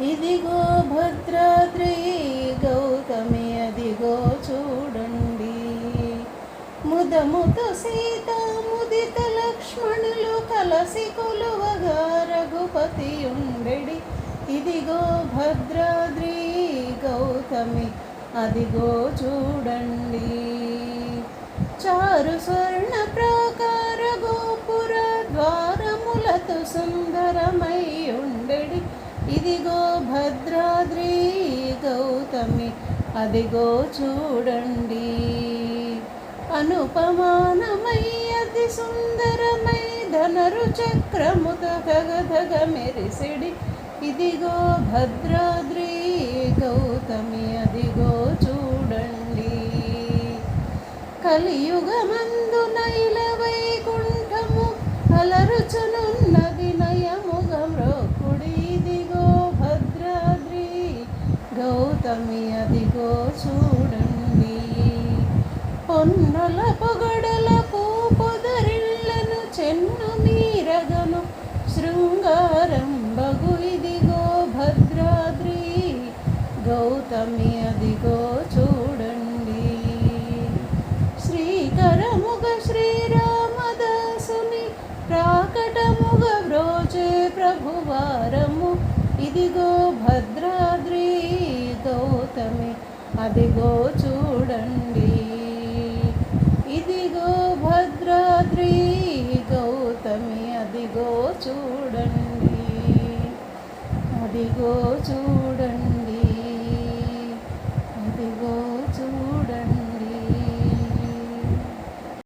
ఇదిగో భద్రాద్రి గౌతమి అదిగో చూడండి. ముదముత సీత ముదిత లక్ష్మణులు కలసి కొలువగా రఘుపతి ఉండెడి. ఇదిగో భద్రాద్రి గౌతమి అదిగో చూడండి. చారు స్వర్ణ ప్రాకార గోపుర ద్వారములతో సుందరమై ఉండెడి. ఇదిగో భద్రాద్రి గౌతమి అదిగో చూడండి. అనుపమానమై అతి సుందరమై ధనరు చక్రముత ధగ మెరిసిడి. ఇదిగో భద్రాద్రి గౌతమి అదిగో చూడండి. కలియుగమందు గౌతమి అదిగో చూడండి. పొన్నుల పొగడల పూపొదరిళ్ళను చెన్ను మీరగను శృంగారం బగు ఇదిగో భద్రాద్రి. గౌతమి అదిగో చూడండి. శ్రీకరముగ శ్రీరామదాసుని ప్రాకటముగ బ్రోచే ప్రభువారము. ఇదిగో భద్ర అదిగో చూడండి. ఇదిగో భద్రాద్రి గౌతమి అదిగో చూడండి. అదిగో చూడండి.